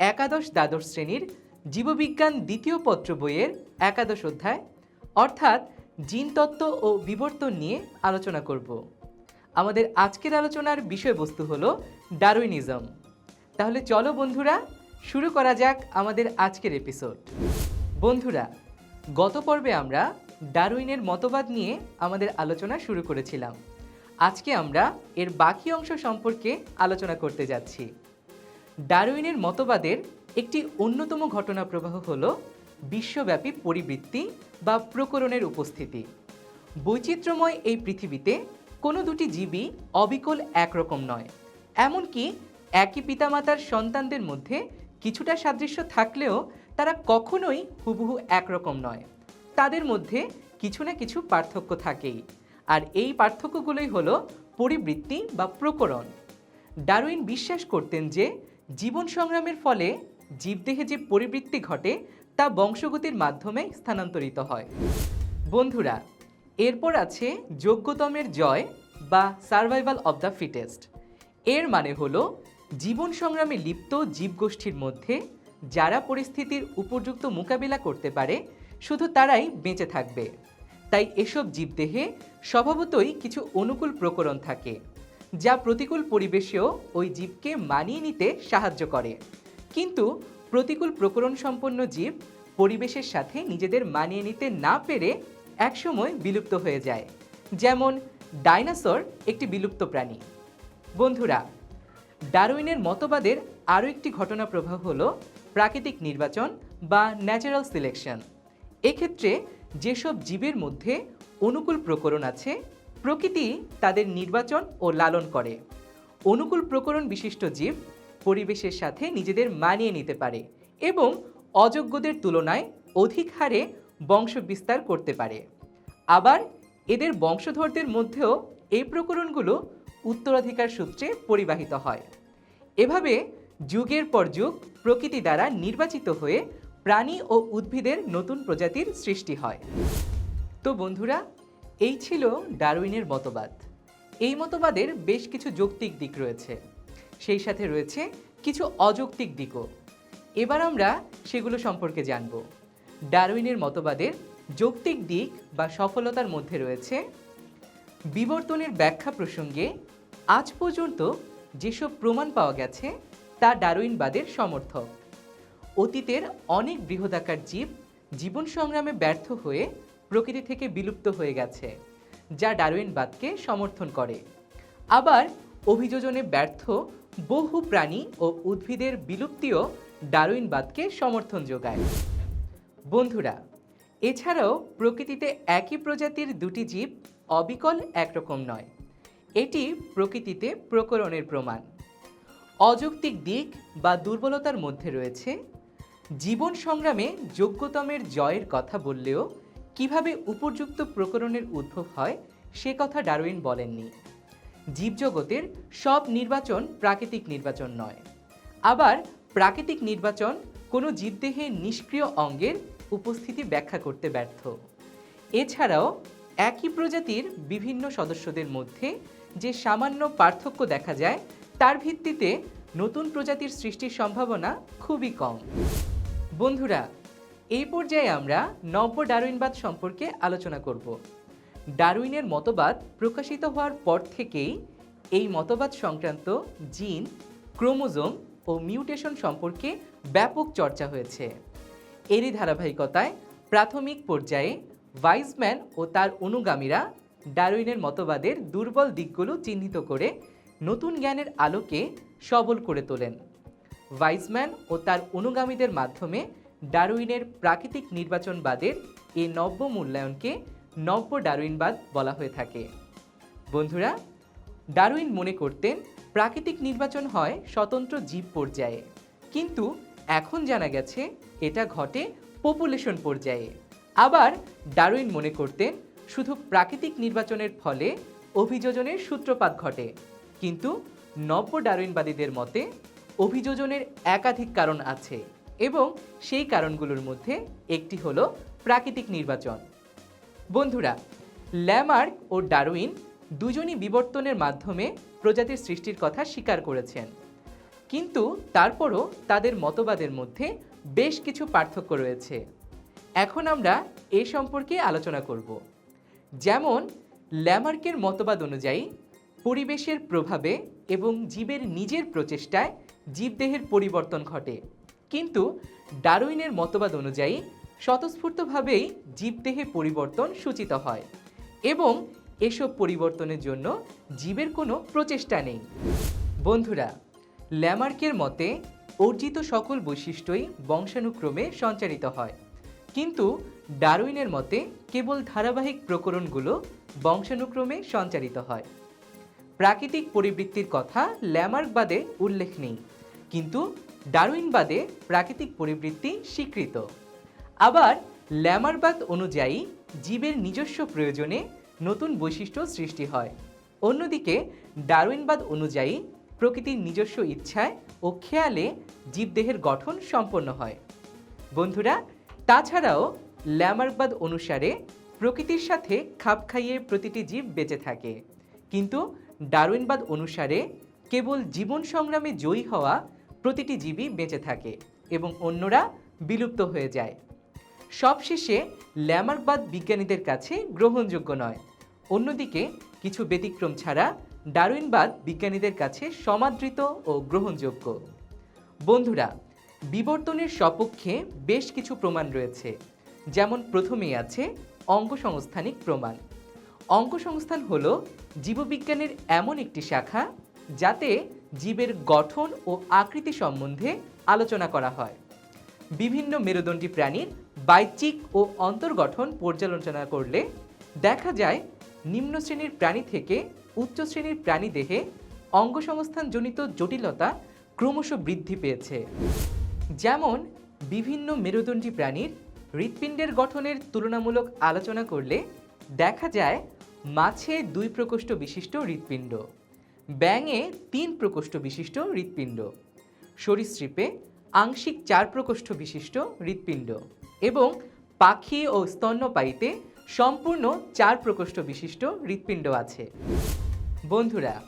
একাদশ দ্বাদশ শ্রেণির জীববিজ্ঞান দ্বিতীয় পত্র বইয়ের একাদশ অধ্যায়, অর্থাৎ জিনতত্ত্ব ও বিবর্তন নিয়ে আলোচনা করব। আমাদের আজকের আলোচনার বিষয়বস্তু হল ডারুইনিজম তাহলে চলো বন্ধুরা, শুরু করা যাক আমাদের আজকের এপিসোড। বন্ধুরা, গত পর্বে আমরা ডারুইনের মতবাদ নিয়ে আমাদের আলোচনা শুরু করেছিলাম। আজকে আমরা এর বাকি অংশ সম্পর্কে আলোচনা করতে যাচ্ছি। ডারউইনের মতবাদের একটি অন্যতম ঘটনা প্রবাহ হল বিশ্বব্যাপী পরিবৃত্তি বা প্রকরণের উপস্থিতি। বৈচিত্র্যময় এই পৃথিবীতে কোনো দুটি জীবই অবিকল একরকম নয়। এমনকি একই পিতামাতার সন্তানদের মধ্যে কিছুটা সাদৃশ্য থাকলেও তারা কখনোই হুবহু একরকম নয়। তাদের মধ্যে কিছু না কিছু পার্থক্য থাকেই। আর এই পার্থক্যগুলোই হলো পরিবৃত্তি বা প্রকরণ। ডারউইন বিশ্বাস করতেন যে জীবন সংগ্রামের ফলে জীবদেহে যে পরিবৃত্তি ঘটে, তা বংশগতির মাধ্যমে স্থানান্তরিত হয়। বন্ধুরা, এরপর আছে যোগ্যতমের জয় বা সার্ভাইভাল অব দ্য ফিটেস্ট এর মানে হলো, জীবন সংগ্রামে লিপ্ত জীবগোষ্ঠীর মধ্যে যারা পরিস্থিতির উপযুক্ত মোকাবিলা করতে পারে, শুধু তারাই বেঁচে থাকবে। তাই এসব জীবদেহে স্বভাবতই কিছু অনুকূল প্রকরণ থাকে। যা প্রতিকূল পরিবেশেও ওই জীবকে মানিয়ে নিতে সাহায্য করে। কিন্তু প্রতিকূল প্রকরণ সম্পন্ন জীব পরিবেশের সাথে নিজেদের মানিয়ে নিতে না পেরে একসময় বিলুপ্ত হয়ে যায়। যেমন ডাইনোসর একটি বিলুপ্ত প্রাণী। বন্ধুরা, ডারউইনের মতবাদের আরও একটি ঘটনা প্রবাহ হল প্রাকৃতিক নির্বাচন বা ন্যাচারাল সিলেকশন এক্ষেত্রে যেসব জীবের মধ্যে অনুকূল প্রকরণ আছে প্রকৃতি তাদের নির্বাচন ও লালন করে। অনুকূল প্রকরণ বিশিষ্ট জীব পরিবেশের সাথে নিজেদের মানিয়ে নিতে পারে এবং অযোগ্যদের তুলনায় অধিক হারে বংশ বিস্তার করতে পারে। আবার এদের বংশধরদের মধ্যেও এই প্রকরণগুলো উত্তরাধিকার সূত্রে পরিবাহিত হয়। এভাবে যুগের পর যুগ প্রকৃতি দ্বারা নির্বাচিত হয়ে প্রাণী ও উদ্ভিদের নতুন প্রজাতির সৃষ্টি হয়। তো বন্ধুরা এই ছিল ডারউইনের মতবাদ। এই মতবাদের বেশ কিছু যৌক্তিক দিক রয়েছে। সেই সাথে রয়েছে কিছু অযৌক্তিক দিকও। এবার আমরা সেগুলো সম্পর্কে জানব। ডারউইনের মতবাদের যৌক্তিক দিক বা সফলতার মধ্যে রয়েছে, বিবর্তনের ব্যাখ্যা প্রসঙ্গে আজ পর্যন্ত যেসব প্রমাণ পাওয়া গেছে, তা ডারউইনবাদের সমর্থক। অতীতের অনেক বৃহদাকার জীব জীবন সংগ্রামে ব্যর্থ হয়ে প্রকৃতি থেকে বিলুপ্ত হয়ে গেছে, যা ডারউইনবাদকে সমর্থন করে। আবার অভিযোজনে ব্যর্থ বহু প্রাণী ও উদ্ভিদের বিলুপ্তিও ডারউইনবাদকে সমর্থন যোগায়। বন্ধুরা, এছাড়াও প্রকৃতিতে একই প্রজাতির দুটি জীব অবিকল একরকম নয়। এটি প্রকৃতিতে প্রকরণের প্রমাণ। অযৌক্তিক দিক বা দুর্বলতার মধ্যে রয়েছে। জীবন সংগ্রামে যোগ্যতমের জয়ের কথা বললেও কীভাবে উপযুক্ত প্রকরণের উদ্ভব হয়, সে কথা ডারউইন বলেননি। জীবজগতের সব নির্বাচন প্রাকৃতিক নির্বাচন নয়। আবার প্রাকৃতিক নির্বাচন কোনো জীবদেহে নিষ্ক্রিয় অঙ্গের উপস্থিতি ব্যাখ্যা করতে ব্যর্থ। এছাড়াও, একই প্রজাতির বিভিন্ন সদস্যদের মধ্যে যে সামান্য পার্থক্য দেখা যায়, তার ভিত্তিতে নতুন প্রজাতির সৃষ্টির সম্ভাবনা খুবই কম। বন্ধুরা এই পর্যায়ে আমরা নব্য ডারউইনবাদ সম্পর্কে আলোচনা করব। ডারউইনের মতবাদ প্রকাশিত হওয়ার পর থেকেই এই মতবাদ সংক্রান্ত জিন, ক্রোমোজোম ও মিউটেশন সম্পর্কে ব্যাপক চর্চা হয়েছে। এরই ধারাবাহিকতায় প্রাথমিক পর্যায়ে ভাইসম্যান ও তার অনুগামীরা ডারউইনের মতবাদের দুর্বল দিকগুলো চিহ্নিত করে নতুন জ্ঞানের আলোকে সবল করে তোলেন। ভাইসম্যান ও তার অনুগামীদের মাধ্যমে ডারউইনের প্রাকৃতিক নির্বাচনবাদের এই নব্য মূল্যায়নকে নব্য ডারউইনবাদ বলা হয়ে থাকে। বন্ধুরা, ডারউইন মনে করতেন প্রাকৃতিক নির্বাচন হয় স্বতন্ত্র জীব পর্যায়ে। কিন্তু এখন জানা গেছে এটা ঘটে পপুলেশন পর্যায়ে। আবার ডারউইন মনে করতেন শুধু প্রাকৃতিক নির্বাচনের ফলে অভিযোজনের সূত্রপাত ঘটে। কিন্তু নব্য ডারউইনবাদীদের মতে অভিযোজনের একাধিক কারণ আছে। এবং সেই কারণগুলোর মধ্যে একটি হল প্রাকৃতিক নির্বাচন। বন্ধুরা, ল্যামার্ক ও ডারউইন দুজনই বিবর্তনের মাধ্যমে প্রজাতির সৃষ্টির কথা স্বীকার করেছেন। কিন্তু তারপরও তাদের মতবাদের মধ্যে বেশ কিছু পার্থক্য রয়েছে। এখন আমরা এ সম্পর্কে আলোচনা করব। যেমন, ল্যামার্কের মতবাদ অনুযায়ী, পরিবেশের প্রভাবে এবং জীবের নিজের প্রচেষ্টায় জীবদেহের পরিবর্তন ঘটে। কিন্তু ডারউইনের মতবাদ অনুযায়ী স্বতঃস্ফূর্তভাবেই জীবদেহে পরিবর্তন সূচিত হয় এবং এসব পরিবর্তনের জন্য জীবের কোনো প্রচেষ্টা নেই। বন্ধুরা, ল্যামার্কের মতে অর্জিত সকল বৈশিষ্ট্যই বংশানুক্রমে সঞ্চারিত হয়। কিন্তু ডারউইনের মতে কেবল ধারাবাহিক প্রকরণগুলো বংশানুক্রমে সঞ্চারিত হয়। প্রাকৃতিক পরিবৃত্তির কথা ল্যামার্কবাদে উল্লেখ নেই। কিন্তু ডারউইনবাদে প্রাকৃতিক পরিবৃত্তি স্বীকৃত। আবার ল্যামারবাদ অনুযায়ী জীবের নিজস্ব প্রয়োজনে নতুন বৈশিষ্ট্য সৃষ্টি হয়। অন্যদিকে ডারউইনবাদ অনুযায়ী প্রকৃতির নিজস্ব ইচ্ছায় ও খেয়ালে জীবদেহের গঠন সম্পন্ন হয়। বন্ধুরা, তাছাড়াও ল্যামার্কবাদ অনুসারে প্রকৃতির সাথে খাপ খাইয়ে প্রতিটি জীব বেঁচে থাকে। কিন্তু ডারউইনবাদ অনুসারে কেবল জীবন সংগ্রামে জয়ী হওয়া প্রতিটি জীবই বেঁচে থাকে এবং অন্যরা বিলুপ্ত হয়ে যায়। সবশেষে ল্যামার্কবাদ বিজ্ঞানীদের কাছে গ্রহণযোগ্য নয়। অন্যদিকে, কিছু ব্যতিক্রম ছাড়া ডারউইনবাদ বিজ্ঞানীদের কাছে সমাদৃত ও গ্রহণযোগ্য। বন্ধুরা, বিবর্তনের সপক্ষে বেশ কিছু প্রমাণ রয়েছে। যেমন প্রথমেই আছে অঙ্গসংস্থানিক প্রমাণ। অঙ্গসংস্থান হল জীববিজ্ঞানের এমন একটি শাখা যাতে জীবের গঠন ও আকৃতি সম্বন্ধে আলোচনা করা হয়। বিভিন্ন মেরুদণ্ডী প্রাণীর বাহ্যিক ও অন্তর্গঠন পর্যালোচনা করলে দেখা যায়, নিম্ন শ্রেণির প্রাণী থেকে উচ্চ শ্রেণির প্রাণী দেহে অঙ্গসংস্থানজনিত জটিলতা ক্রমশ বৃদ্ধি পেয়েছে। যেমন, বিভিন্ন মেরুদণ্ডী প্রাণীর হৃৎপিণ্ডের গঠনের তুলনামূলক আলোচনা করলে দেখা যায় মাছে দুই প্রকোষ্ঠ বিশিষ্ট হৃৎপিণ্ড। ব্যাঙে তিন প্রকোষ্ঠ বিশিষ্ট হৃৎপিণ্ড, সরীসৃপে আংশিক চার প্রকোষ্ঠ বিশিষ্ট হৃৎপিণ্ড এবং পাখি ও স্তন্যপায়ীতে সম্পূর্ণ চার প্রকোষ্ঠ বিশিষ্ট হৃৎপিণ্ড আছে। বন্ধুরা,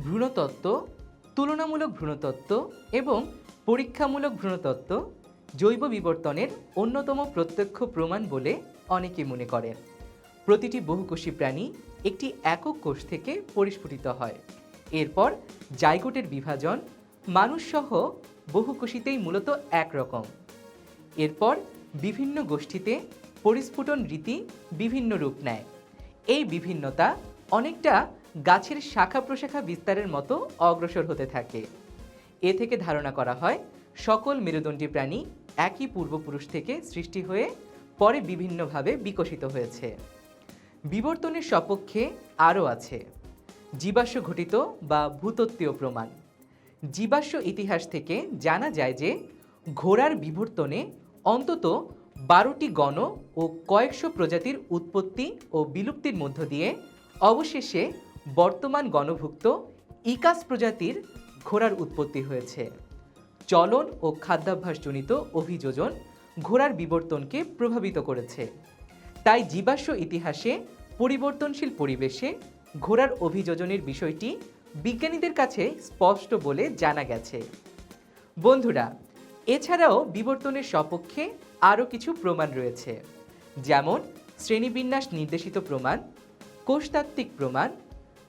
ভ্রূণতত্ত্ব, তুলনামূলক ভ্রূণতত্ত্ব এবং পরীক্ষামূলক ভ্রূণতত্ত্ব জৈব বিবর্তনের অন্যতম প্রত্যক্ষ প্রমাণ বলে অনেকে মনে করেন। প্রতিটি বহুকোষী প্রাণী একটি একক কোষ থেকে পরিস্ফুটিত হয়। এরপর জাইগোটের বিভাজন, মানুষসহ বহুকোষীতেই মূলত একরকম। এরপর বিভিন্ন গোষ্ঠীতে পরিস্ফুটন রীতি বিভিন্ন রূপ নেয়। এই বিভিন্নতা অনেকটা গাছের শাখা প্রশাখা বিস্তারের মতো অগ্রসর হতে থাকে। এ থেকে ধারণা করা হয়, সকল মেরুদণ্ডী প্রাণী একই পূর্বপুরুষ থেকে সৃষ্টি হয়ে পরে বিভিন্নভাবে বিকশিত হয়েছে। বিবর্তনের সপক্ষে আরও আছে। জীবাশ্ম ঘটিত বা ভূতত্ত্বীয় প্রমাণ। জীবাশ্ম ইতিহাস থেকে জানা যায় যে, ঘোড়ার বিবর্তনে অন্তত বারোটি গণ ও কয়েকশো প্রজাতির উৎপত্তি ও বিলুপ্তির মধ্য দিয়ে অবশেষে বর্তমান গণভুক্ত ইকাস প্রজাতির ঘোড়ার উৎপত্তি হয়েছে। চলন ও খাদ্যাভ্যাসজনিত অভিযোজন ঘোড়ার বিবর্তনকে প্রভাবিত করেছে। তাই জীবাশ্ম ইতিহাসে পরিবর্তনশীল পরিবেশে ঘোড়ার অভিযোজনের বিষয়টি বিজ্ঞানীদের কাছে স্পষ্ট বলে জানা গেছে। বন্ধুরা, এছাড়াও বিবর্তনের সপক্ষে আরও কিছু প্রমাণ রয়েছে। যেমন, শ্রেণীবিন্যাস নির্দেশিত প্রমাণ, কোষতাত্ত্বিক প্রমাণ,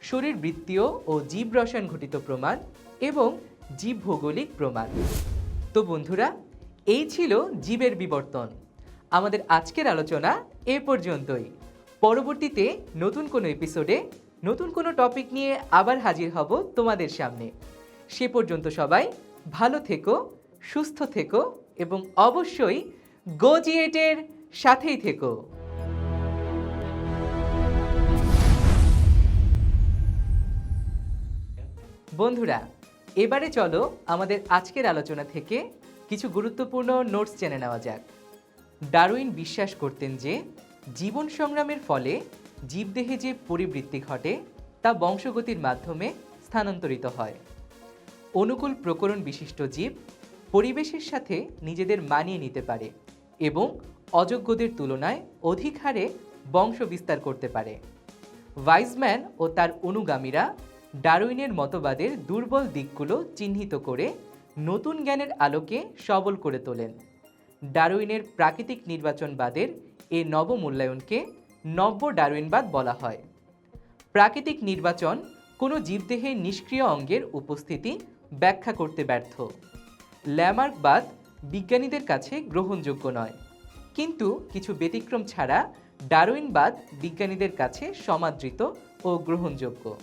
শরীরবৃত্তীয় ও জীব রসায়ন ঘটিত প্রমাণ এবং জীব ভৌগোলিক প্রমাণ। তো বন্ধুরা, এই ছিল জীবের বিবর্তন। আমাদের আজকের আলোচনা এ পর্যন্তই। পরবর্তীতে নতুন কোনো এপিসোডে নতুন কোনো টপিক নিয়ে আবার হাজির হব তোমাদের সামনে। সে পর্যন্ত সবাই ভালো থেকো, সুস্থ থেকো এবং অবশ্যই গোজিয়েটের সাথেই থেকো। বন্ধুরা, এবারে চলো আমাদের আজকের আলোচনা থেকে কিছু গুরুত্বপূর্ণ নোটস জেনে নেওয়া যাক। ডারউইন বিশ্বাস করতেন যে জীবন সংগ্রামের ফলে জীবদেহে যে পরিবৃত্তি ঘটে, তা বংশগতির মাধ্যমে স্থানান্তরিত হয়। অনুকূল প্রকরণ বিশিষ্ট জীব পরিবেশের সাথে নিজেদের মানিয়ে নিতে পারে এবং অযোগ্যদের তুলনায় অধিক হারে বংশ বিস্তার করতে পারে। ভাইসম্যান ও তার অনুগামীরা ডারউইনের মতবাদের দুর্বল দিকগুলো চিহ্নিত করে নতুন জ্ঞানের আলোকে সবল করে তোলেন। ডারউইনের প্রাকৃতিক নির্বাচনবাদের এ নবমূল্যায়নকে নব্য ডারউইনবাদ বলা হয়। প্রাকৃতিক নির্বাচন কোনো জীবদেহের নিষ্ক্রিয় অঙ্গের উপস্থিতি ব্যাখ্যা করতে ব্যর্থ। ল্যামার্কবাদ বিজ্ঞানীদের কাছে গ্রহণযোগ্য নয়। কিন্তু কিছু ব্যতিক্রম ছাড়া ডারউইনবাদ বিজ্ঞানীদের কাছে সমাদৃত ও গ্রহণযোগ্য।